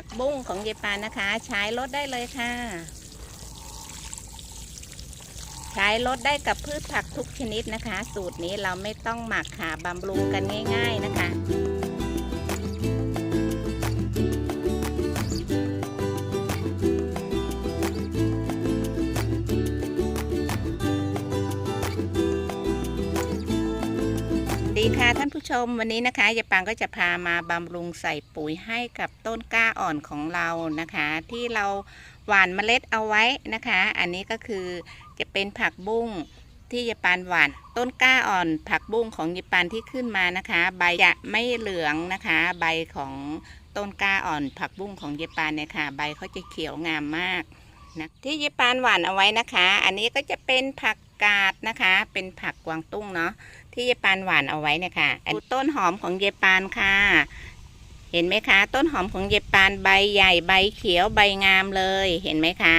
ผักบุ้งของเยายปานนะคะ ใช้ลดได้เลยค่ะ ใช้ลดได้กับพืชผักทุกชนิดนะคะ สูตรนี้เราไม่ต้องหมักค่ะบำรุงกันง่าย ๆนะคะดีค่ะท่าน ผู้ชมวันนี้นะคะยายปางก็จะพามาบำรุงใส่ปุ๋ยให้กับต้นกล้าอ่อนของเรานะคะ ที่เราหว่านเมล็ดเอาไว้นะคะ อันนี้ก็คือจะเป็นผักบุ้งที่ยายปานหว่านต้นกล้าอ่อนผักบุ้งของยายปานที่ขึ้นมานะคะ ใบจะไม่เหลืองนะคะ ใบของต้นกล้าอ่อนผักบุ้งของยายปานเนี่ยค่ะ ใบเขาจะเขียวงามมากนะที่ยายปานหว่านเอาไว้นะคะ อันนี้ก็จะเป็นผักกาดนะคะ เป็นผักกวางตุ้งเนาะ ที่เยปานหวานเอาไว้เนี่ยค่ะอันต้นหอมของเยปานค่ะ เห็นไหมคะ ต้นหอมของเยปานใบใหญ่ใบเขียวใบงามเลยเห็นไหมคะ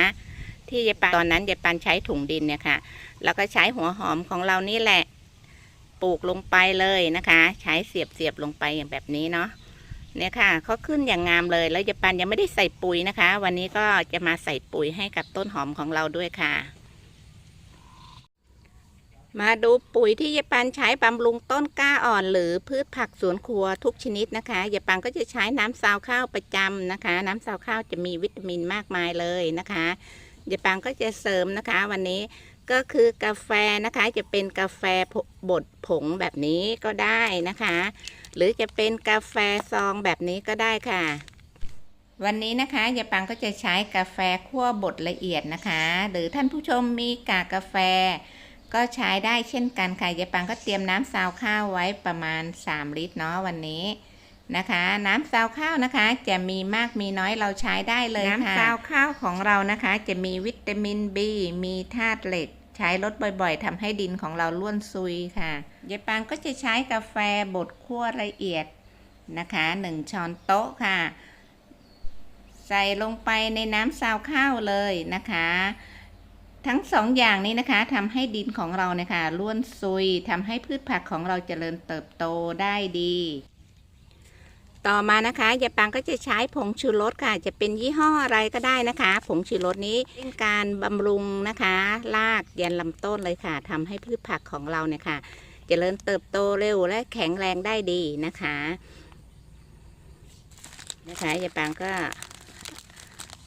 ที่เยปานตอนนั้นเยปานใช้ถุงดินเนี่ยค่ะ แล้วก็ใช้หัวหอมของเรานี่แหละปลูกลงไปเลยนะคะ ใช้เสียบเสียบลงไปอย่างแบบนี้เนาะเนี่ยค่ะเขาขึ้นอย่างงามเลยแล้วเยปานยังไม่ได้ใส่ปุ๋ยนะคะ วันนี้ก็จะมาใส่ปุ๋ยให้กับต้นหอมของเราด้วยค่ะ มาดูปุ๋ยที่ยายปันใช้บำรุงต้นกล้าอ่อน หรือพืชผักสวนครัวทุกชนิดนะคะยายปันก็จะใช้น้ำซาวข้าวประจำนะคะ น้ำซาวข้าวจะมีวิตามินมากมายเลยนะคะยายปังก็จะเสริมนะคะ วันนี้ก็คือกาแฟนะคะ จะเป็นกาแฟบดผงแบบนี้ก็ได้นะคะ หรือจะเป็นกาแฟซองแบบนี้ก็ได้ค่ะ วันนี้นะคะยายปังก็จะใช้กาแฟคั่วบดละเอียดนะคะ หรือท่านผู้ชมมีกากกาแฟ ก็ใช้ได้เช่นกันค่ะยายปังก็เตรียมน้ำซาวข้าวไว้ประมาณ 3 ลิตรเนาะวันนี้นะคะ น้ำซาวข้าวนะคะ จะมีมากมีน้อยเราใช้ได้เลยค่ะ น้ำซาวข้าวของเรานะคะ จะมีวิตามิน B มีธาตุเหล็ก ใช้ลดบ่อยๆทำให้ดินของเราล้วนซุยค่ะยายปังก็จะใช้กาแฟบดคั่วละเอียดนะคะ1ช้อนโต๊ะค่ะ ใส่ลงไปในน้ำซาวข้าวเลยนะคะ ทั้งสองอย่างนี้นะคะทำให้ดินของเราเนี่ยค่ะล้วนซุยทำให้พืชผักของเราเจริญเติบโตได้ดี ต่อมานะคะยายปังก็จะใช้ผงชูรสค่ะ จะเป็นยี่ห้ออะไรก็ได้นะคะ ผงชูรสนี้เป็นการบำรุงนะคะรากยันลำต้นเลยค่ะทำให้พืชผักของเราเนี่ยค่ะเจริญเติบโตเร็วและแข็งแรงได้ดีนะคะนะคะยายปังก็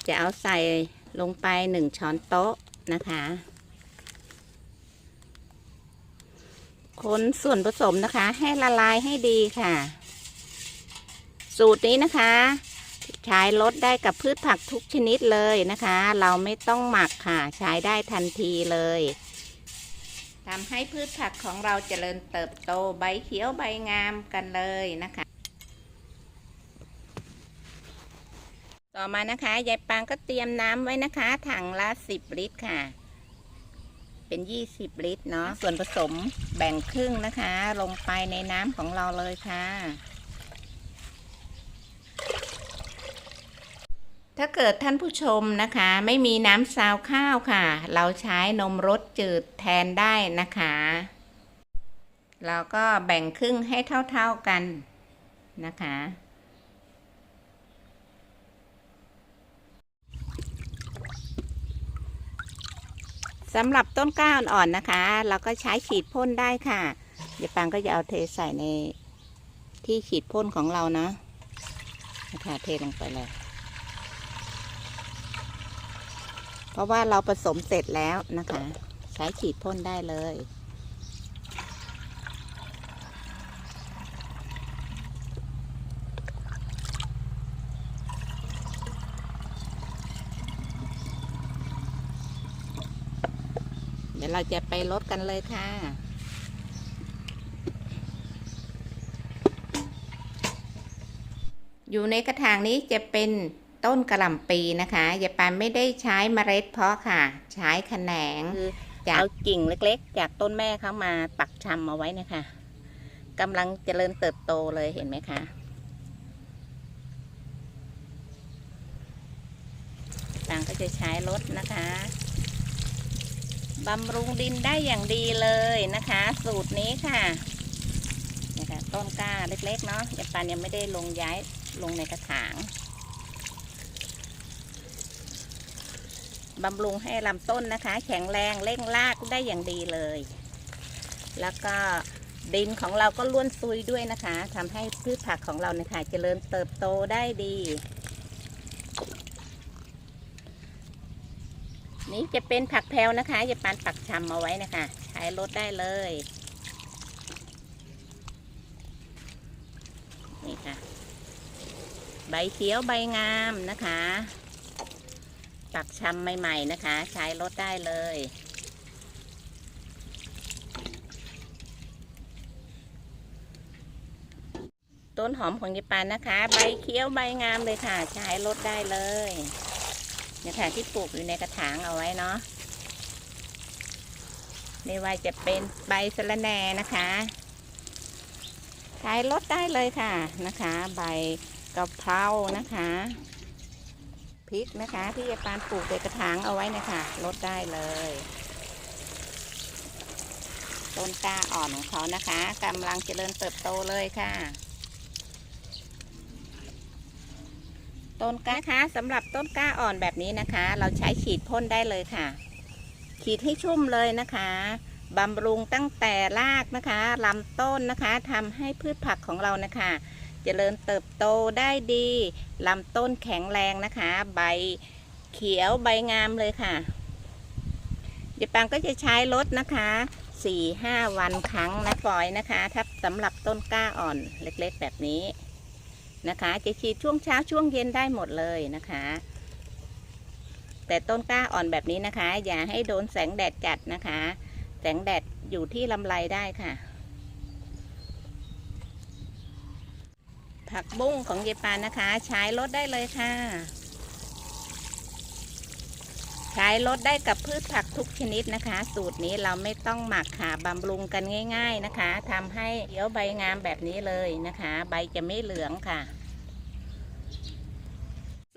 จะเอาใส่ลงไปหนึ่งช้อนโต๊ะ นะคะ คนส่วนผสมนะคะ ให้ละลายให้ดีค่ะ สูตรนี้นะคะ ใช้ลดได้กับพืชผักทุกชนิดเลยนะคะ เราไม่ต้องหมักค่ะ ใช้ได้ทันทีเลยทำให้พืชผักของเราเจริญเติบโตใบเขียวใบงามกันเลยนะคะ ต่อมานะคะยายปางก็เตรียมน้ำไว้นะคะ ถังละสิบลิตรค่ะ เป็นยี่สิบลิตรเนาะส่วนผสมแบ่งครึ่งนะคะ ลงไปในน้ำของเราเลยค่ะ ถ้าเกิดท่านผู้ชมนะคะ ไม่มีน้ำซาวข้าวค่ะ เราใช้นมรสจืดแทนได้นะคะเราก็แบ่งครึ่งให้เท่าๆกันนะคะ สำหรับต้นกล้าอ่อนๆนะคะ เราก็ใช้ฉีดพ่นได้ค่ะเดี๋ยวปังก็จะเอาเทใส่ในที่ฉีดพ่นของเรานะนะคะเทลงไปเลย เพราะว่าเราผสมเสร็จแล้วนะคะ ใช้ฉีดพ่นได้เลย เดี๋ยวเราจะไปลดกันเลยค่ะ อยู่ในกระถางนี้จะเป็นต้นกระหล่ำปีนะคะยายปานไม่ได้ใช้เมล็ดเพาะค่ะ ใช้แขนงจากเอากิ่งเล็กๆ จากต้นแม่เขามาปักชำเอาไว้นะคะกำลังเจริญเติบโตเลยเห็นไหมคะต่างก็จะใช้รถนะคะ บำรุงดินได้อย่างดีเลยนะคะ สูตรนี้ค่ะนี่ค่ะ ต้นกล้าเล็กๆเนาะยังปานยังไม่ได้ลงย้ายลงในกระถางบำรุงให้ลำต้นนะคะ แข็งแรงเร่งรากได้อย่างดีเลย แล้วก็ดินของเราก็ล้วนซุยด้วยนะคะทำให้พืชผักของเราเนี่ยค่ะเจริญเติบโตได้ดี นี่จะเป็นผักแพรวนะคะอย่าปานปักชำเอาไว้นะคะใช้รดได้เลย นี่ค่ะ ใบเขียวใบงามนะคะ ปักชำใหม่ๆนะคะใช้รดได้เลยต้นหอมของยายปานนะคะ ใบเขียวใบงามเลยค่ะ ใช้รดได้เลย เนี่ยค่ะที่ปลูกอยู่ในกระถางเอาไว้เนาะไม่ว่าจะเป็นใบสะระแหน่นะคะใช้รดได้เลยค่ะนะคะ ใบกะเพรานะคะพริกนะคะที่ยายปานปลูกในกระถางเอาไว้นะคะลดได้เลยต้นกล้าอ่อนของเขานะคะกำลังเจริญเติบโตเลยค่ะ ต้นกล้านะคะสำหรับต้นกล้าอ่อนแบบนี้นะคะ เราใช้ฉีดพ่นได้เลยค่ะ ฉีดให้ชุ่มเลยนะคะบำรุงตั้งแต่รากนะคะลำต้นนะคะทำให้พืชผักของเรานะคะเจริญเติบโตได้ดีลำต้นแข็งแรงนะคะ ใบเขียวใบงามเลยค่ะเดี๋ยวปังก็จะใช้รถนะคะสี่ห้าวันครั้งนะปล่อยนะคะถ้าสำหรับต้นกล้าอ่อนเล็กๆแบบนี้ นะคะจะฉีดช่วงเช้าช่วงเย็นได้หมดเลยนะคะ แต่ต้นกล้าอ่อนแบบนี้นะคะ อย่าให้โดนแสงแดดจัดนะคะ แสงแดดอยู่ที่ลำไรได้ค่ะ ผักบุ้งของเยปานนะคะ ใช้ลดได้เลยค่ะ ใช้ลดได้กับพืชผักทุกชนิดนะคะ สูตรนี้เราไม่ต้องหมักค่ะบำรุงกันง่าย ๆนะคะทำให้เขียวใบงามแบบนี้เลยนะคะ ใบจะไม่เหลืองค่ะ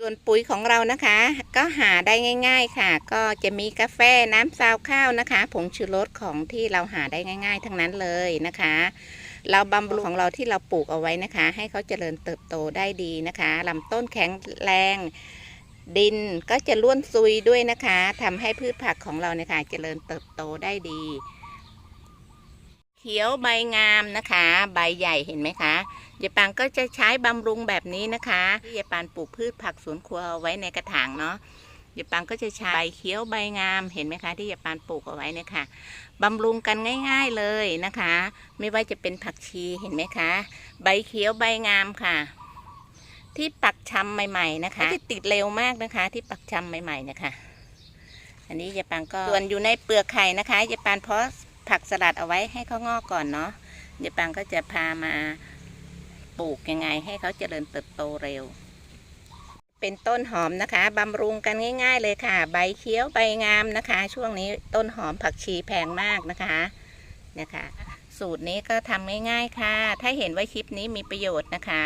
ส่วนปุ๋ยของเรานะคะ ก็หาได้ง่าย ๆค่ะ ก็จะมีกาแฟน้ำซาวข้าวนะคะ ผงชูรสของที่เราหาได้ง่าย ๆ ทั้งนั้นเลยนะคะเราบำรุงของเราที่เราปลูกเอาไว้นะคะ ให้เขาเจริญเติบโตได้ดีนะคะลำต้นแข็งแรง ดินก็จะล้วนซุยด้วยนะคะทำให้พืชผักของเราเนี่ยค่ะเจริญเติบโตได้ดี เขียวใบงามนะคะ ใบใหญ่เห็นไหมคะยายปางก็จะใช้บำรุงแบบนี้นะคะที่ยายปานปลูกพืชผักสวนครัวไว้ในกระถางเนาะยายปางก็จะใช้ใบเขียวใบงามเห็นไหมคะ ที่ยายปานปลูกเอาไว้เนี่ยค่ะบำรุงกันง่าย ๆเลยนะคะ ไม่ว่าจะเป็นผักชีเห็นไหมคะ ใบเขียวใบงามค่ะ ที่ปักชำใหม่ ๆ นะคะที่ติดเร็วมากนะคะ ที่ปักชำใหม่ๆนะคะอันนี้ยายปานก็ส่วนอยู่ในเปลือกไข่นะคะยายปานเพาะผักสลัดเอาไว้ให้เขางอกก่อนเนาะยายปานก็จะพามาปลูกยังไง ให้เขาเจริญเติบโตเร็ว เป็นต้นหอมนะคะบำรุงกันง่าย ๆ เลยค่ะ ใบเขียวใบงามนะคะ ช่วงนี้ต้นหอมผักชีแพงมากนะคะนะคะ สูตรนี้ก็ทำง่ายๆค่ะ ถ้าเห็นว่าคลิปนี้มีประโยชน์นะคะ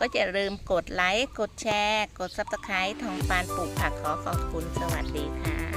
ก็จะลืมกดไลค์ กดแชร์ กดซับสไครต์ทองปานปลูกผักขอขอบคุณสวัสดีค่ะ